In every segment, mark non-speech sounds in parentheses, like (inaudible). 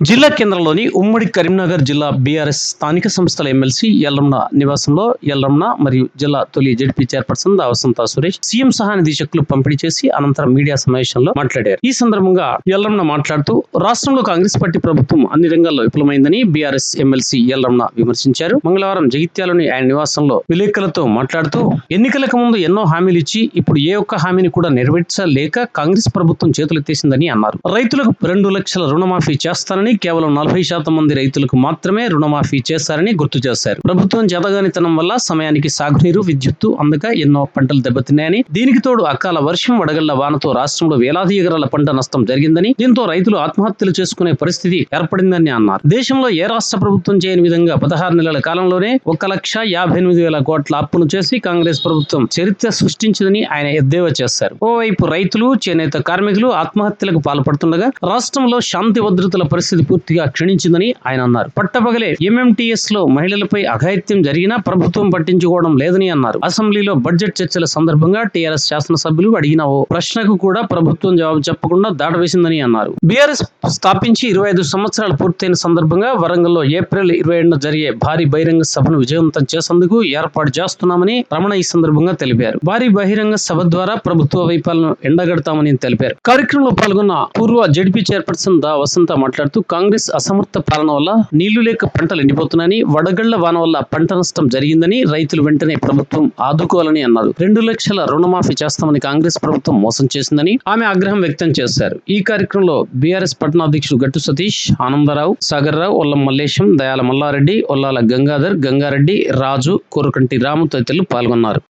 జిల్లా కేంద్రంలోని ఉమ్మడి కరీంనగర్ జిల్లా బీఆర్ఎస్ స్థానిక సంస్థల ఎమ్మెల్సీ ఎల్రమ్న నివాసంలో ఎల్రమ్న మరియు జిల్లా తొలి జడ్పీ చైర్పర్సన్ దావసంత సురేష్ సీఎం సహానిధి చెక్కులు పంపిణీ చేసి అనంతరం మీడియా సమావేశంలో మాట్లాడారు. ఈ సందర్భంగా ఎల్రమ్న మాట్లాడుతూ రాష్ట్రంలో కాంగ్రెస్ పార్టీ ప్రభుత్వం అన్ని రంగాల్లో విఫలమైందని బీఆర్ఎస్ ఎమ్మెల్సీ ఎల్రమ్న విమర్శించారు. మంగళవారం జగిత్యాలోని ఆయన నివాసంలో విలేకరులతో మాట్లాడుతూ ఎన్నికలకు ముందు ఎన్నో హామీలు ఇచ్చి ఇప్పుడు ఏ ఒక్క హామీని కూడా నెరవేర్చలేక కాంగ్రెస్ ప్రభుత్వం చేతులెత్తేసిందని అన్నారు. రైతులకు రెండు లక్షల రుణమాఫీ చేస్తానని కేవలం నలభై శాతం మంది రైతులకు మాత్రమే రుణమాఫీ చేశారని గుర్తు చేశారు. ప్రభుత్వం జతగానితనం వల్ల సమయానికి సాగునీరు విద్యుత్తు అందక ఎన్నో పంటలు దెబ్బతిన్నాయని దీనికి తోడు అకాల వర్షం వడగళ్ళ వానతో రాష్ట్రంలో వేలాది ఎకరాల పంట నష్టం జరిగిందని దీంతో రైతులు ఆత్మహత్యలు చేసుకునే పరిస్థితి ఏర్పడిందని అన్నారు. దేశంలో ఏ రాష్ట్ర ప్రభుత్వం చేయని విధంగా పదహారు నెలల కాలంలోనే ఒక లక్ష యాభై ఎనిమిది వేల కోట్ల అప్పును చేసి కాంగ్రెస్ ప్రభుత్వం చరిత్ర సృష్టించిందని ఆయన ఎద్దేవా చేశారు. ఓవైపు రైతులు చేనేత కార్మికులు ఆత్మహత్యలకు పాల్పడుతుండగా రాష్ట్రంలో శాంతి భద్రతల పరిస్థితి పూర్తిగా క్షీణించిందని ఆయన అన్నారు. పట్టపగలే ఎంఎంటీఎస్లో మహిళలపై అఘాయిత్యం జరిగినా ప్రభుత్వం పట్టించుకోవడం లేదని అన్నారు. అసెంబ్లీలో బడ్జెట్ చర్చల సందర్భంగా టీఆర్ఎస్ శాసనసభ్యులు అడిగిన ఓ ప్రశ్నకు కూడా ప్రభుత్వం జవాబు చెప్పకుండా దాటవేసిందని అన్నారు. బీఆర్ఎస్ స్థాపించి ఇరవై ఐదు సంవత్సరాలు పూర్తయిన సందర్భంగా వరంగల్లో ఏప్రిల్ ఇరవై ఏడున జరిగే భారీ బహిరంగ సభను విజయవంతం చేసేందుకు ఏర్పాటు చేస్తున్నామని రమణ ఈ సందర్భంగా తెలిపారు. భారీ బహిరంగ సభ ద్వారా ప్రభుత్వ వైఫల్యం ఎండగడతామని తెలిపారు. కార్యక్రమంలో పాల్గొన్న పూర్వ జడ్పీ చైర్పర్సన్ దా వసంత మాట్లాడుతూ కాంగ్రెస్ అసమర్థ పాలన వల్ల నీళ్ళు లేక పంటలు ఎండిపోతున్నాయని వడగళ్ళ వాన వల్ల పంట నష్టం జరిగిందని రైతులు వెంటనే ప్రభుత్వం ఆదుకోవాలని అన్నారు. రెండు లక్షల రుణమాఫీ చేస్తామని కాంగ్రెస్ ప్రభుత్వం మోసం చేసిందని ఆమె ఆగ్రహం వ్యక్తం చేశారు. ఈ కార్యక్రమంలో బీఆర్ఎస్ పట్టణాధ్యక్షుడు గట్టు సతీష్ ఆనందరావు సాగర్ రావు ఒల్లం మల్లేశం దయాల మల్లారెడ్డి ఒల్లాల గంగాధర్ గంగారెడ్డి రాజు కోరుకంటి రాము తదితరులు పాల్గొన్నారు.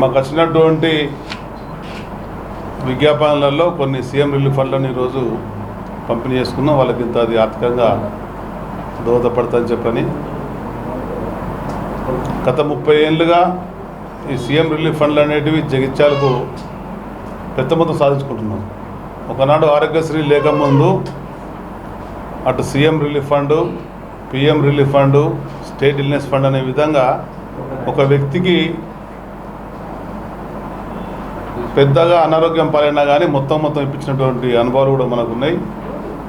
మాకు వచ్చినటువంటి విజ్ఞాపనలలో కొన్ని సీఎం రిలీఫ్ ఫండ్లను ఈరోజు పంపిణీ చేసుకున్నాం వాళ్ళకి ఇంత అది ఆర్థికంగా దోహదపడతాని చెప్పని. గత ముప్పై ఏళ్ళుగా ఈ సీఎం రిలీఫ్ ఫండ్లు అనేటివి జగిత్యాలకు పెద్ద మొత్తం సాధించుకుంటున్నాం. ఒకనాడు ఆరోగ్యశ్రీ లేకముందు అటు CM relief fund PM relief fund state illness fund అనే విధంగా ఒక వ్యక్తికి పెద్దగా అనారోగ్యం పాలైనా కానీ మొత్తం మొత్తం ఇప్పించినటువంటి అనుభవాలు కూడా మనకు ఉన్నాయి.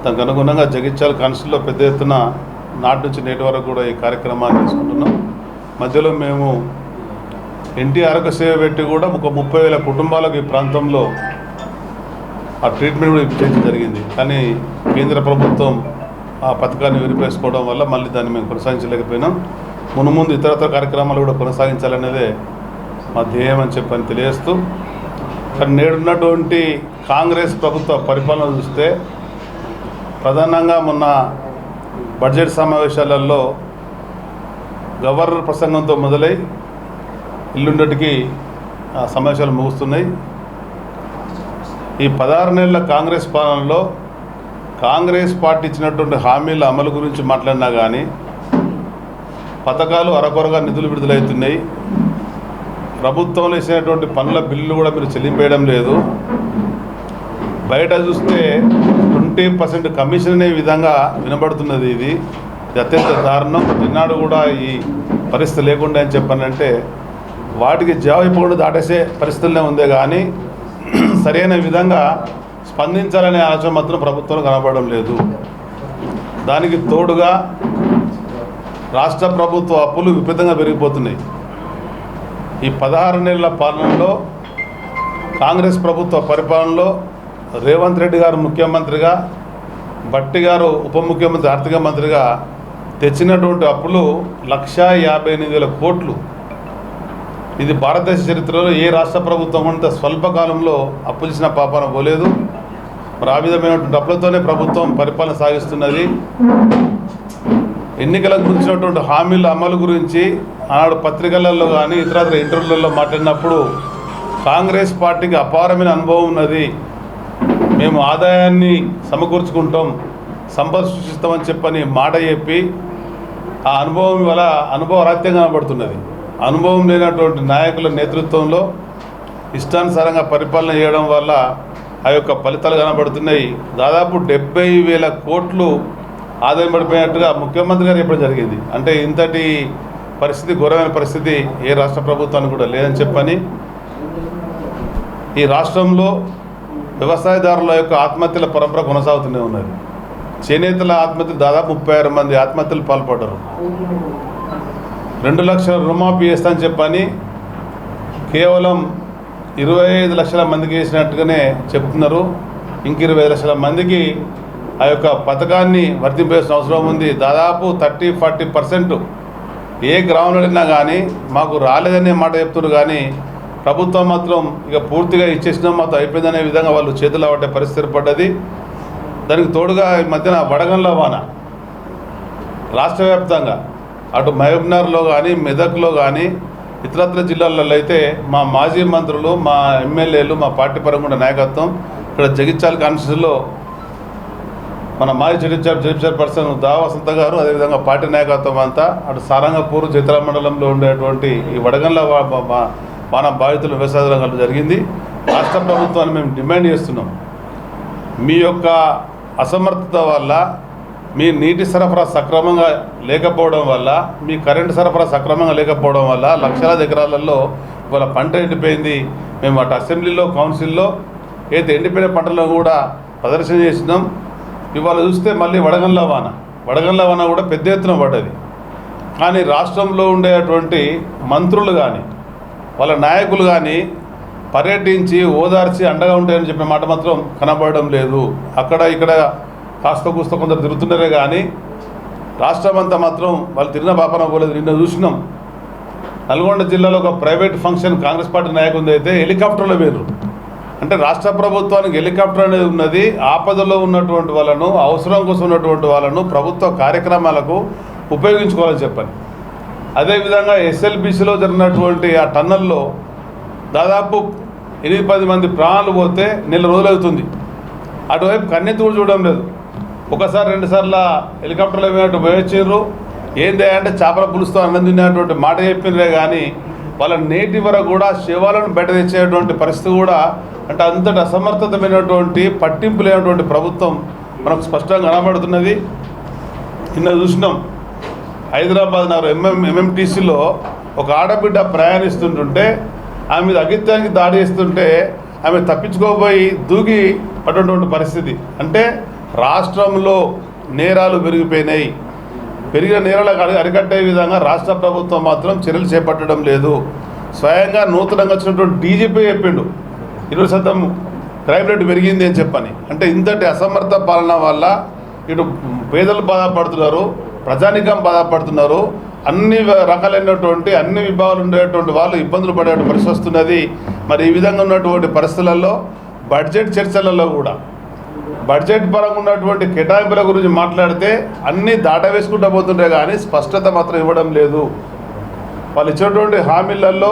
దానికి అనుగుణంగా జగిత్యాల కాన్స్టిల్లో పెద్ద ఎత్తున నాటి నుంచి నేటి వరకు కూడా ఈ కార్యక్రమాన్ని తీసుకుంటున్నాం మధ్యలో మేము ఎన్టీ ఆరోగ్య సేవ పెట్టి కూడా ఒక ముప్పై వేల కుటుంబాలకు ఈ ప్రాంతంలో ఆ ట్రీట్మెంట్ కూడా ఇప్పించడం జరిగింది. కానీ కేంద్ర ప్రభుత్వం ఆ పథకాన్ని వినిపేసుకోవడం వల్ల మళ్ళీ దాన్ని మేము కొనసాగించలేకపోయినాం. మును ముందు ఇతరత్ర కార్యక్రమాలు కూడా కొనసాగించాలనేదే మా ధ్యేయం అని చెప్పని తెలియజేస్తూ కానీ నేడున్నటువంటి కాంగ్రెస్ ప్రభుత్వ పరిపాలన చూస్తే ప్రధానంగా మొన్న బడ్జెట్ సమావేశాలలో గవర్నర్ ప్రసంగంతో మొదలై ఇల్లుండటికి ఆ సమావేశాలు ముగుస్తున్నాయి. ఈ పదహారు నెలల కాంగ్రెస్ పాలనలో కాంగ్రెస్ పార్టీ ఇచ్చినటువంటి హామీల అమలు గురించి మాట్లాడినా కానీ పథకాలు అరకొరగా నిధులు విడుదలవుతున్నాయి. ప్రభుత్వంలో ఇచ్చినటువంటి పనుల బిల్లులు కూడా మీరు చెల్లింపేయడం లేదు. బయట చూస్తే ట్వంటీ పర్సెంట్ కమిషన్ అనే విధంగా వినబడుతున్నది ఇది. ఇది అత్యంత దారుణం. నిన్నాడు కూడా ఈ పరిస్థితి లేకుండా అని చెప్పానంటే వాటికి జవాబు ఇవ్వకుండా దాటేసే పరిస్థితులనే ఉందే కానీ (clears throat) సరైన విధంగా స్పందించాలనే ఆలోచన మాత్రం ప్రభుత్వం కనబడడం లేదు. దానికి తోడుగా రాష్ట్ర ప్రభుత్వ అప్పులు విపరీతంగా పెరిగిపోతున్నాయి. ఈ పదహారు నెలల పాలనలో కాంగ్రెస్ ప్రభుత్వ పరిపాలనలో రేవంత్ రెడ్డి గారు ముఖ్యమంత్రిగా భట్టి గారు ఉప ముఖ్యమంత్రి ఆర్థిక మంత్రిగా తెచ్చినటువంటి అప్పులు లక్షా యాభై ఎనిమిది వేల కోట్లు. ఇది భారతదేశ చరిత్రలో ఏ రాష్ట్ర ప్రభుత్వం అంత స్వల్పకాలంలో అప్పు చేసిన పాపాన పోలేదు. మరి ఆ విధమైనటువంటి అప్పులతోనే ప్రభుత్వం పరిపాలన సాగిస్తున్నది. ఎన్నికలకు గురించినటువంటి హామీల అమలు గురించి ఆనాడు పత్రికలలో కానీ ఇతర ఇంటర్వ్యూలలో మాట్లాడినప్పుడు కాంగ్రెస్ పార్టీకి అపారమైన అనుభవం ఉన్నది. మేము ఆదాయాన్ని సమకూర్చుకుంటాం సంపద సృష్టిస్తామని చెప్పని మాట చెప్పి ఆ అనుభవం వల్ల అనుభవరాత్యంగా కనబడుతున్నది అనుభవం లేనటువంటి నాయకుల నేతృత్వంలో ఇష్టానుసారంగా పరిపాలన చేయడం వల్ల ఆ యొక్క ఫలితాలు కనబడుతున్నాయి. దాదాపు డెబ్బై వేల కోట్లు ఆదాయం పడిపోయినట్టుగా ముఖ్యమంత్రి గారు చెప్పడం జరిగింది. అంటే ఇంతటి పరిస్థితి ఘోరమైన పరిస్థితి ఏ రాష్ట్ర ప్రభుత్వానికి కూడా లేదని చెప్పని ఈ రాష్ట్రంలో వ్యవసాయదారుల యొక్క ఆత్మహత్యల పరంపర కొనసాగుతూనే ఉన్నది. చేనేతల ఆత్మహత్యలు దాదాపు ముప్పై ఆరు మంది ఆత్మహత్యలు పాల్పడ్డారు. రెండు లక్షల రుణమాఫీ చేస్తానని చెప్పని కేవలం ఇరవై ఐదు లక్షల మందికి వేసినట్టుగానే చెప్తున్నారు. ఇంక ఇరవై ఐదు లక్షల మందికి ఆ యొక్క పథకాన్ని వర్తింపేసిన అవసరం ఉంది. దాదాపు థర్టీ ఫార్టీ పర్సెంట్ ఏ గ్రామంలో వెళ్ళినా కానీ మాకు రాలేదనే మాట చెప్తున్నారు. కానీ ప్రభుత్వం మాత్రం ఇక పూర్తిగా ఇచ్చేసినాం మాత్రం అయిపోయిందనే విధంగా వాళ్ళు చేతులు అవ్వటే పరిస్థితి ఏర్పడ్డది దానికి తోడుగా ఈ మధ్యన వడగండ్ల వాన. రాష్ట్ర వ్యాప్తంగా. అటు మహబూబ్నగర్లో కానీ మెదక్లో కానీ ఇతరత్ర జిల్లాలలో అయితే మా మాజీ మంత్రులు మా ఎమ్మెల్యేలు మా పార్టీ పరంగా నాయకత్వం ఇక్కడ జగిత్యాల కాన్స్టిట్యూన్సీలో మన మాజీ జగిత్యాల జగిత్యాల పర్సన్ దావసంత గారు అదేవిధంగా పార్టీ నాయకత్వం అంతా అటు సారంగపూర్ చిత్ర మండలంలో ఉండేటువంటి ఈ వడగండ్ల మన బాధితులు వ్యవసాయ రంగంలో జరిగింది. రాష్ట్ర ప్రభుత్వాన్ని మేము డిమాండ్ చేస్తున్నాం. మీ యొక్క అసమర్థత వల్ల మీ నీటి సరఫరా సక్రమంగా లేకపోవడం వల్ల మీ కరెంటు సరఫరా సక్రమంగా లేకపోవడం వల్ల లక్షలాది ఎకరాలలో ఇవాళ పంట ఎండిపోయింది. మేము అటు అసెంబ్లీలో కౌన్సిల్లో అయితే ఎండిపోయిన పంటలో కూడా ప్రదర్శన చేసినాం. ఇవాళ చూస్తే మళ్ళీ వడగండ్ల వాన. వడగండ్ల వాన కూడా పెద్ద ఎత్తున పడ్డది. కానీ రాష్ట్రంలో ఉండేటువంటి మంత్రులు కానీ వాళ్ళ నాయకులు కానీ పర్యటించి ఓదార్చి అండగా ఉంటాయని చెప్పిన మాట మాత్రం కనబడడం లేదు. అక్కడ ఇక్కడ కాస్త కూస్త కొందరు తిరుగుతున్నారే కానీ రాష్ట్రం అంతా మాత్రం వాళ్ళు తిరిగిన పాపన పోలేదు. నిన్న చూసినాం. నల్గొండ జిల్లాలో ఒక ప్రైవేట్ ఫంక్షన్ కాంగ్రెస్ పార్టీ నాయకుడి అయితే హెలికాప్టర్లో వేరు అంటే రాష్ట్ర ప్రభుత్వానికి హెలికాప్టర్ అనేది ఉన్నది. ఆపదలో ఉన్నటువంటి వాళ్ళను అవసరం కోసం ఉన్నటువంటి వాళ్ళను ప్రభుత్వ కార్యక్రమాలకు ఉపయోగించుకోవాలని చెప్పని. అదేవిధంగా ఎస్ఎల్బిసిలో జరిగినటువంటి ఆ టన్నల్లో దాదాపు ఎనిమిది పది మంది ప్రాణాలు పోతే నెల రోజులు అవుతుంది. అటువైపు కన్నెత్తి కూడా చూడడం లేదు. ఒకసారి రెండుసార్లు హెలికాప్టర్లో పోయినట్టు పోయొచ్చారు ఏంది అంటే చేపల పులుస్తూ అన్నం మాట చెప్పినరే కానీ వాళ్ళ నేటి వరకు కూడా శివాలను బయట తెచ్చేటువంటి పరిస్థితి కూడా అంటే అంతటి అసమర్థతమైనటువంటి పట్టింపు లేనటువంటి ప్రభుత్వం మనకు స్పష్టంగా కనబడుతున్నది. నిన్న చూసినాం. హైదరాబాద్ నగరం ఎంఎం ఎంఎంటీసీలో ఒక ఆడబిడ్డ ప్రయాణిస్తుంటుంటే ఆమె మీద అగిత్యానికి దాడి చేస్తుంటే ఆమె తప్పించుకోబోయి దూకి పడినటువంటి పరిస్థితి. అంటే రాష్ట్రంలో నేరాలు పెరిగిపోయినాయి. పెరిగిన నేరాలకు అరికట్టే విధంగా రాష్ట్ర ప్రభుత్వం మాత్రం చర్యలు చేపట్టడం లేదు. స్వయంగా నూతనంగా వచ్చినటువంటి డీజీపీ చెప్పిండు ఇరవై శాతం క్రైమ్ రేటు పెరిగింది అని చెప్పని. అంటే ఇంతటి అసమర్థ పాలన వల్ల ఇటు పేదలు బాధపడుతున్నారు ప్రజానికం బాధపడుతున్నారు. అన్ని రకాలైనటువంటి అన్ని విభాగాలు ఉండేటువంటి వాళ్ళు ఇబ్బందులు పడే పరిస్థితి వస్తున్నది. మరి ఈ విధంగా ఉన్నటువంటి పరిస్థితులలో బడ్జెట్ చర్చలలో కూడా బడ్జెట్ పరంగా ఉన్నటువంటి కేటాయింపుల గురించి మాట్లాడితే అన్నీ దాట వేసుకుంటూ కానీ స్పష్టత మాత్రం ఇవ్వడం లేదు. వాళ్ళు ఇచ్చినటువంటి హామీలలో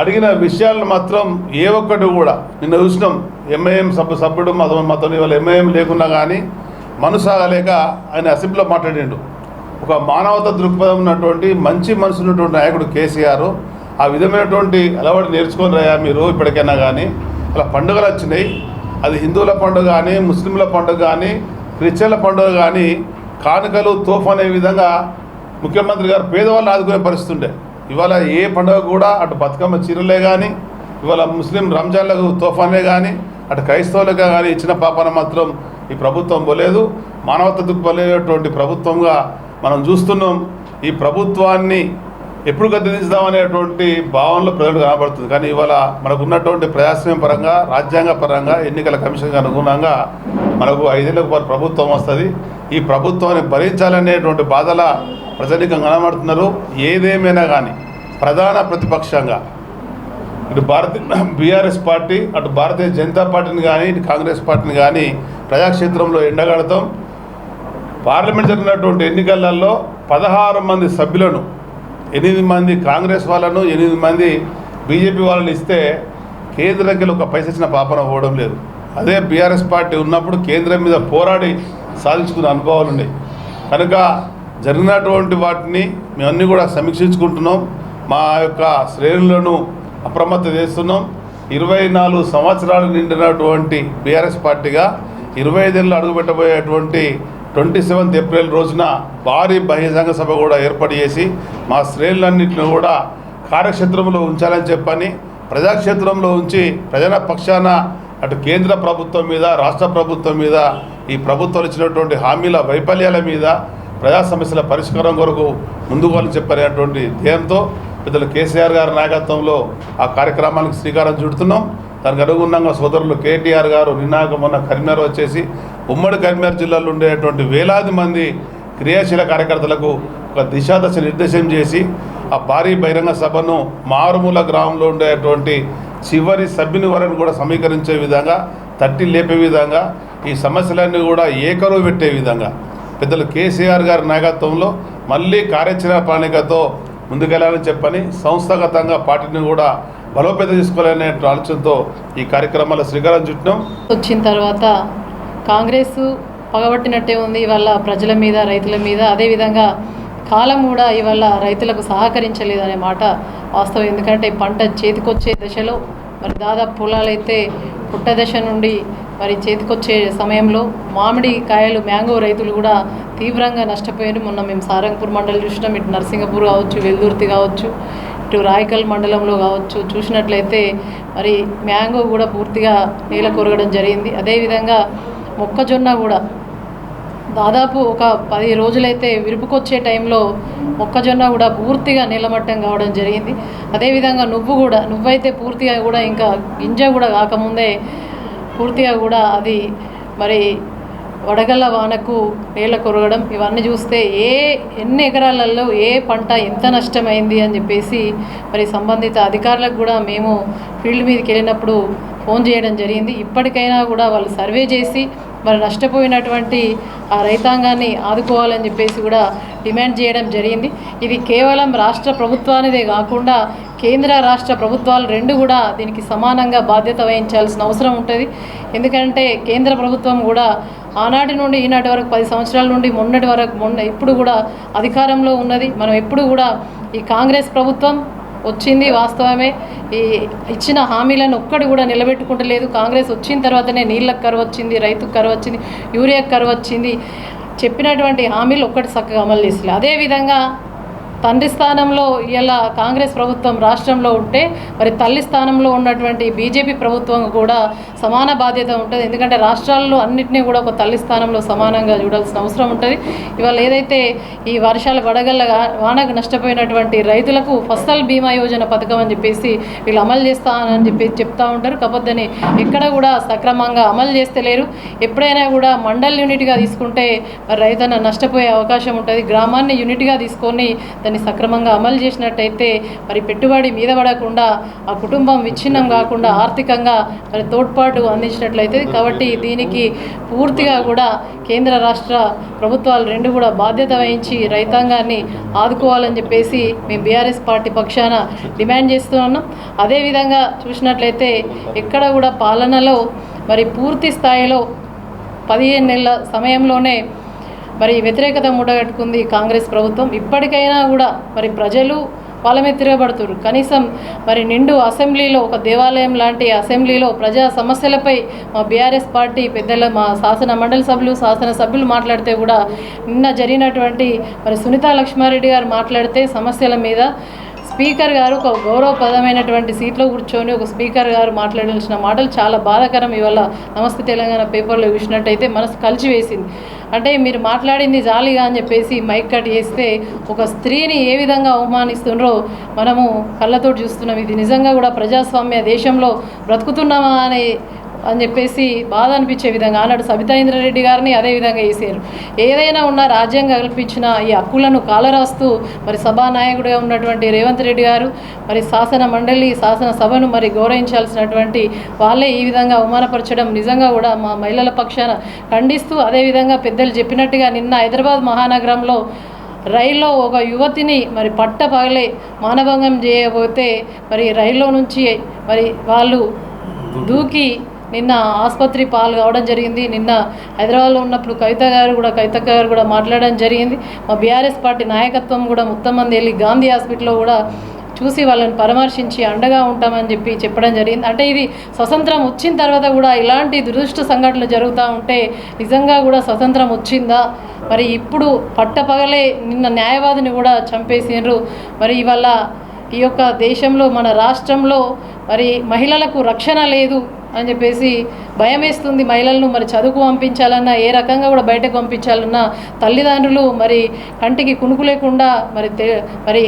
అడిగిన విషయాలను మాత్రం ఏ ఒక్కటి కూడా నిన్న చూసినాం ఎంఐఎం సభ్యు సభ్యుడు మత మతం ఇవాళ ఎంఐఎం లేకున్నా కానీ మనసాగలేక ఆయన అసెంబ్లీలో మాట్లాడిండు. ఒక మానవత దృక్పథం ఉన్నటువంటి మంచి మనసు ఉన్నటువంటి నాయకుడు కేసీఆర్. ఆ విధమైనటువంటి అలవాటు నేర్చుకొని రాయా మీరు ఇప్పటికైనా కానీ అలా పండుగలు వచ్చినాయి. అది హిందువుల పండుగ కానీ ముస్లింల పండుగ కానీ క్రిస్టియన్ల పండుగ కానీ కానుకలు తోఫ్ అనే విధంగా ముఖ్యమంత్రి గారు పేదవాళ్ళని ఆదుకునే పరిస్థితి ఉండే. ఇవాళ ఏ పండుగ కూడా అటు బతుకమ్మ చీరలే కానీ ఇవాళ ముస్లిం రంజాన్లకు తోఫానే కానీ అటు క్రైస్తవులకు కానీ ఇచ్చిన పాపన మాత్రం ఈ ప్రభుత్వం పోలేదు. మానవత దుఃఖలేటువంటి ప్రభుత్వంగా మనం చూస్తున్నాం ఈ ప్రభుత్వాన్ని ఎప్పుడు గద్దెదించుదామనేటువంటి భావనలో ప్రజలు కనబడుతుంది. కానీ ఇవాళ మనకున్నటువంటి ప్రజాస్వామ్య పరంగా రాజ్యాంగ పరంగా ఎన్నికల కమిషన్కి అనుగుణంగా మనకు ఐదేళ్ళకు వారి ప్రభుత్వం వస్తుంది. ఈ ప్రభుత్వాన్ని భరించాలనేటువంటి బాధల ప్రజానికం కనబడుతున్నారు. ఏదేమైనా కానీ ప్రధాన ప్రతిపక్షంగా ఇటు భారత బీఆర్ఎస్ పార్టీ అటు భారతీయ జనతా పార్టీని కానీ ఇటు కాంగ్రెస్ పార్టీని కానీ ప్రజాక్షేత్రంలో ఎండగడతాం. పార్లమెంట్ జరిగినటువంటి ఎన్నికలలో పదహారు మంది సభ్యులను ఎనిమిది మంది కాంగ్రెస్ వాళ్ళను ఎనిమిది మంది బీజేపీ వాళ్ళని ఇస్తే కేంద్రంకి ఒక పైస ఇచ్చిన పాపన పోవడం లేదు. అదే బీఆర్ఎస్ పార్టీ ఉన్నప్పుడు కేంద్రం మీద పోరాడి సాధించుకున్న అనుభవాలు ఉన్నాయి. కనుక జరిగినటువంటి వాటిని మేమన్నీ కూడా సమీక్షించుకుంటున్నాం. మా యొక్క శ్రేణులను అప్రమత్తం చేస్తున్నాం. ఇరవై నాలుగు సంవత్సరాలు నిండినటువంటి బీఆర్ఎస్ పార్టీగా ఇరవై ఐదేళ్ళు అడుగుపెట్టబోయేటువంటి ట్వంటీ సెవెంత్ ఏప్రిల్ రోజున భారీ బహిరంగ సభ కూడా ఏర్పాటు చేసి మా శ్రేణులన్నింటిని కూడా కార్యక్షేత్రంలో ఉంచాలని చెప్పని ప్రజాక్షేత్రంలో ఉంచి ప్రజల పక్షాన అటు కేంద్ర ప్రభుత్వం మీద రాష్ట్ర ప్రభుత్వం మీద ఈ ప్రభుత్వాలు ఇచ్చినటువంటి హామీల వైఫల్యాల మీద ప్రజా సమస్యల పరిష్కారం కొరకు ముందుకోవాలని చెప్పనేటువంటి ధ్యేయంతో పెద్దలు కేసీఆర్ గారి నాయకత్వంలో ఆ కార్యక్రమానికి శ్రీకారం చుడుతున్నాం. దానికి అనుగుణంగా సోదరులు కేటీఆర్ గారు నిన్నాక మొన్న కరీంనగర్ వచ్చేసి ఉమ్మడి కరీంనగర్ జిల్లాలో ఉండేటువంటి వేలాది మంది క్రియాశీల కార్యకర్తలకు ఒక దిశాదశ నిర్దేశం చేసి ఆ భారీ బహిరంగ సభను మారుమూల గ్రామంలో ఉండేటువంటి చివరి సభ్యుని వరకు కూడా సమీకరించే విధంగా తట్టి లేపే విధంగా ఈ సమస్యలన్నీ కూడా ఏకరువు పెట్టే విధంగా. పెద్దలు కేసీఆర్ గారి నాయకత్వంలో మళ్ళీ కార్యాచరణ ప్రణాళికతో ముందుకెళ్ళాలని చెప్పని సంస్థాగతంగా పార్టీని కూడా బలోపేతం చేసుకోవాలనే ఆలోచనతో ఈ కార్యక్రమాల శ్రీకారం చుట్టినాం. వచ్చిన తర్వాత కాంగ్రెస్ పగబట్టినట్టే ఉంది ఇవాళ ప్రజల మీద రైతుల మీద. అదేవిధంగా కాలం కూడా ఇవాళ రైతులకు సహకరించలేదు అనే మాట వాస్తవం. ఎందుకంటే పంట చేతికొచ్చే దశలో మరి దాదాపు పొలాలైతే పుట్ట దశ నుండి మరి చేతికొచ్చే సమయంలో మామిడి కాయలు మ్యాంగో రైతులు కూడా తీవ్రంగా నష్టపోయారు. మొన్న మేము సారంగపూర్ మండలం చూసినాం. ఇటు నర్సింగపూర్ కావచ్చు వెల్దుర్తి కావచ్చు ఇటు రాయకల్ మండలంలో కావచ్చు. చూసినట్లయితే మరి మ్యాంగో కూడా పూర్తిగా నేల కొరగడం జరిగింది. అదేవిధంగా మొక్కజొన్న కూడా. దాదాపు ఒక పది రోజులైతే విరుపుకొచ్చే టైంలో మొక్కజొన్న కూడా పూర్తిగా నీలమట్టం కావడం జరిగింది. అదేవిధంగా నువ్వు కూడా నువ్వైతే పూర్తిగా కూడా ఇంకా గింజ కూడా కాకముందే పూర్తిగా కూడా అది మరి వడగళ్ళ వానకు నేల కొరగడం ఇవన్నీ చూస్తే ఏ ఎన్ని ఎకరాలలో ఏ పంట ఎంత నష్టమైంది అని చెప్పేసి మరి సంబంధిత అధికారులకు కూడా మేము ఫీల్డ్ మీదకి వెళ్ళినప్పుడు ఫోన్ చేయడం జరిగింది. ఇప్పటికైనా కూడా వాళ్ళు సర్వే చేసి మరి నష్టపోయినటువంటి ఆ రైతాంగాన్ని ఆదుకోవాలని చెప్పేసి కూడా డిమాండ్ చేయడం జరిగింది. ఇది కేవలం రాష్ట్ర ప్రభుత్వానిదే కాకుండా కేంద్ర రాష్ట్ర ప్రభుత్వాలు రెండు కూడా దీనికి సమానంగా బాధ్యత వహించాల్సిన అవసరం ఉంటుంది. ఎందుకంటే కేంద్ర ప్రభుత్వం కూడా ఆనాటి నుండి ఈనాటి వరకు పది సంవత్సరాల నుండి మొన్నటి వరకు మొన్న ఇప్పుడు కూడా అధికారంలో ఉన్నది. మనం ఎప్పుడు కూడా ఈ కాంగ్రెస్ ప్రభుత్వం వచ్చింది వాస్తవమే. ఈ ఇచ్చిన హామీలను ఒక్కటి కూడా నిలబెట్టుకుంటలేదు. కాంగ్రెస్ వచ్చిన తర్వాతనే నీళ్ళకు కరువు వచ్చింది రైతుకు కరువు వచ్చింది యూరియాకు కరువు వచ్చింది. చెప్పినటువంటి హామీలు ఒక్కటి చక్కగా అమలు చేసలే అదేవిధంగా తండ్రి స్థానంలో ఇలా కాంగ్రెస్ ప్రభుత్వం రాష్ట్రంలో ఉంటే మరి తల్లి స్థానంలో ఉన్నటువంటి బీజేపీ ప్రభుత్వం కూడా సమాన బాధ్యత ఉంటుంది. ఎందుకంటే రాష్ట్రాల్లో అన్నింటినీ కూడా ఒక తల్లి స్థానంలో సమానంగా చూడాల్సిన అవసరం ఉంటుంది. ఇవాళ ఏదైతే ఈ వర్షాల వడగల్ల వానకు నష్టపోయినటువంటి రైతులకు ఫసల్ బీమా యోజన పథకం అని చెప్పేసి వీళ్ళు అమలు చేస్తానని చెప్పి చెప్తా ఉంటారు. కాకపోతే ఎక్కడ కూడా సక్రమంగా అమలు చేస్తలేరు ఎప్పుడైనా కూడా మండల్ యూనిట్గా తీసుకుంటే మరి రైతన్న నష్టపోయే అవకాశం ఉంటుంది. గ్రామాన్ని యూనిట్గా తీసుకొని దాన్ని సక్రమంగా అమలు చేసినట్టయితే మరి పెట్టుబడి మీద పడకుండా ఆ కుటుంబం విచ్ఛిన్నం కాకుండా ఆర్థికంగా మరి తోడ్పాటు అందించినట్లయితే కాబట్టి దీనికి పూర్తిగా కూడా కేంద్ర రాష్ట్ర ప్రభుత్వాలు రెండు కూడా బాధ్యత వహించి రైతాంగాన్ని ఆదుకోవాలని చెప్పేసి మేము బీఆర్ఎస్ పార్టీ పక్షాన డిమాండ్ చేస్తున్నాం అదేవిధంగా చూసినట్లయితే ఎక్కడ కూడా పాలనలో మరి పూర్తి స్థాయిలో పదిహేను నెలల సమయంలోనే మరి వ్యతిరేకత మూటగట్టుకుంది కాంగ్రెస్ ప్రభుత్వం. ఇప్పటికైనా కూడా మరి ప్రజలు వాళ్ళ మీద తిరగబడుతున్నారు కనీసం మరి నిండు అసెంబ్లీలో ఒక దేవాలయం లాంటి అసెంబ్లీలో ప్రజా సమస్యలపై మా బీఆర్ఎస్ పార్టీ పెద్దల మా శాసన మండలి సభ్యులు శాసన సభ్యులు మాట్లాడితే కూడా నిన్న జరిగినటువంటి మరి సునీతా లక్ష్మారెడ్డి గారు మాట్లాడితే సమస్యల మీద స్పీకర్ గారు ఒక గౌరవప్రదమైనటువంటి సీట్లో కూర్చొని ఒక స్పీకర్ గారు మాట్లాడాల్సిన మాటలు చాలా బాధాకరం. ఇవాళ నమస్తే తెలంగాణ పేపర్లో చూసినట్టయితే మనసు కలిచివేసింది అంటే మీరు మాట్లాడింది జాలిగా అని చెప్పేసి మైక్ కట్ చేస్తే ఒక స్త్రీని ఏ విధంగా అవమానిస్తుండ్రో మనము కళ్ళతో చూస్తున్నాం. ఇది నిజంగా కూడా ప్రజాస్వామ్య దేశంలో బ్రతుకుతున్నామా అనే అని చెప్పేసి బాధ అనిపించే విధంగా ఆనాడు సబితా ఇంద్రారెడ్డి గారిని. అదే విధంగా వేసారు ఏదైనా ఉన్న రాజ్యాంగ కల్పించిన ఈ హక్కులను కాలరాస్తూ మరి సభానాయకుడిగా ఉన్నటువంటి రేవంత్ రెడ్డి గారు మరి శాసన మండలి శాసన సభను మరి గౌరవించాల్సినటువంటి వాళ్ళే ఈ విధంగా అవమానపరచడం నిజంగా కూడా మా మహిళల పక్షాన ఖండిస్తూ అదేవిధంగా పెద్దలు చెప్పినట్టుగా నిన్న హైదరాబాద్ మహానగరంలో రైల్లో ఒక యువతిని మరి పట్ట పగలే మానభంగం చేయబోతే మరి రైల్లో నుంచి మరి వాళ్ళు దూకి నిన్న ఆసుపత్రి పాలు కావడం జరిగింది. నిన్న హైదరాబాద్లో ఉన్నప్పుడు కవిత గారు కూడా కవిత గారు కూడా మాట్లాడడం జరిగింది. మా బీఆర్ఎస్ పార్టీ నాయకత్వం కూడా మొత్తం మంది వెళ్ళి గాంధీ హాస్పిటల్లో కూడా చూసి వాళ్ళని పరామర్శించి అండగా ఉంటామని చెప్పి చెప్పడం జరిగింది. అంటే ఇది స్వతంత్రం వచ్చిన తర్వాత కూడా ఇలాంటి దురదృష్ట సంఘటనలు జరుగుతూ ఉంటే నిజంగా కూడా స్వతంత్రం వచ్చిందా? మరి ఇప్పుడు పట్టపగలే నిన్న న్యాయవాదిని కూడా చంపేసిండ్రు. మరి ఇవాళ ఈ యొక్క దేశంలో మన రాష్ట్రంలో మరి మహిళలకు రక్షణ లేదు. అని చెప్పేసి భయం వేస్తుంది మహిళలను మరి చదువుకు పంపించాలన్నా ఏ రకంగా కూడా బయటకు పంపించాలన్నా తల్లిదండ్రులు మరి కంటికి కునుకు లేకుండా మరి మరి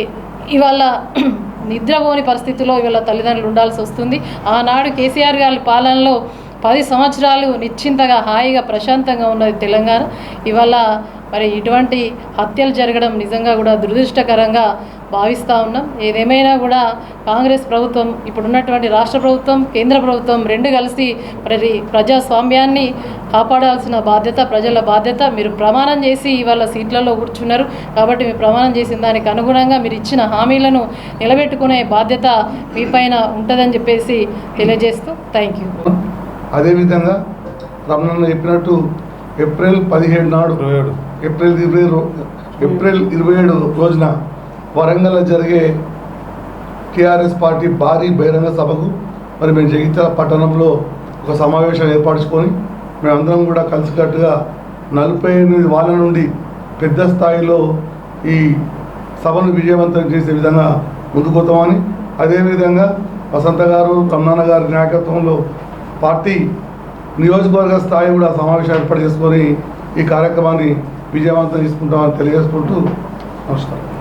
ఇవాళ (clears throat) నిద్రపోని పరిస్థితిలో ఇవాళ తల్లిదండ్రులు ఉండాల్సి వస్తుంది. ఆనాడు కేసీఆర్ గారి పాలనలో పది సంవత్సరాలు నిశ్చింతగా హాయిగా ప్రశాంతంగా ఉన్నది తెలంగాణ. ఇవాళ మరి ఇటువంటి హత్యలు జరగడం నిజంగా కూడా దురదృష్టకరంగా భావిస్తూ ఉన్నాం. ఏదేమైనా కూడా కాంగ్రెస్ ప్రభుత్వం ఇప్పుడున్నటువంటి రాష్ట్ర ప్రభుత్వం కేంద్ర ప్రభుత్వం రెండు కలిసి మరి ప్రజాస్వామ్యాన్ని కాపాడాల్సిన బాధ్యత ప్రజల బాధ్యత. మీరు ప్రమాణం చేసి ఇవాళ సీట్లలో కూర్చున్నారు కాబట్టి మీరు ప్రమాణం చేసిన దానికి అనుగుణంగా మీరు ఇచ్చిన హామీలను నిలబెట్టుకునే బాధ్యత మీ పైన ఉంటుందని చెప్పేసి తెలియజేస్తూ థ్యాంక్ యూ. అదేవిధంగా చెప్పినట్టు ఏప్రిల్ పదిహేడు నాడు ఏప్రిల్ ఇరవై ఏప్రిల్ ఇరవై ఏడు రోజున వరంగల్లో జరిగే టీఆర్ఎస్ పార్టీ భారీ బహిరంగ సభకు మరి మేము జగిత్యాల పట్టణంలో ఒక సమావేశం ఏర్పరచుకొని మేమందరం కూడా కలిసికట్టుగా నలభై ఎనిమిది వాళ్ళ నుండి పెద్ద స్థాయిలో ఈ సభను విజయవంతం చేసే విధంగా ముందుకుపోతామని అదేవిధంగా వసంత గారు రమణాన్న గారి నాయకత్వంలో పార్టీ నియోజకవర్గ స్థాయి కూడా సమావేశం ఏర్పాటు చేసుకొని ఈ కార్యక్రమాన్ని విజయవంతం తీసుకుంటామని తెలియజేసుకుంటూ నమస్కారం.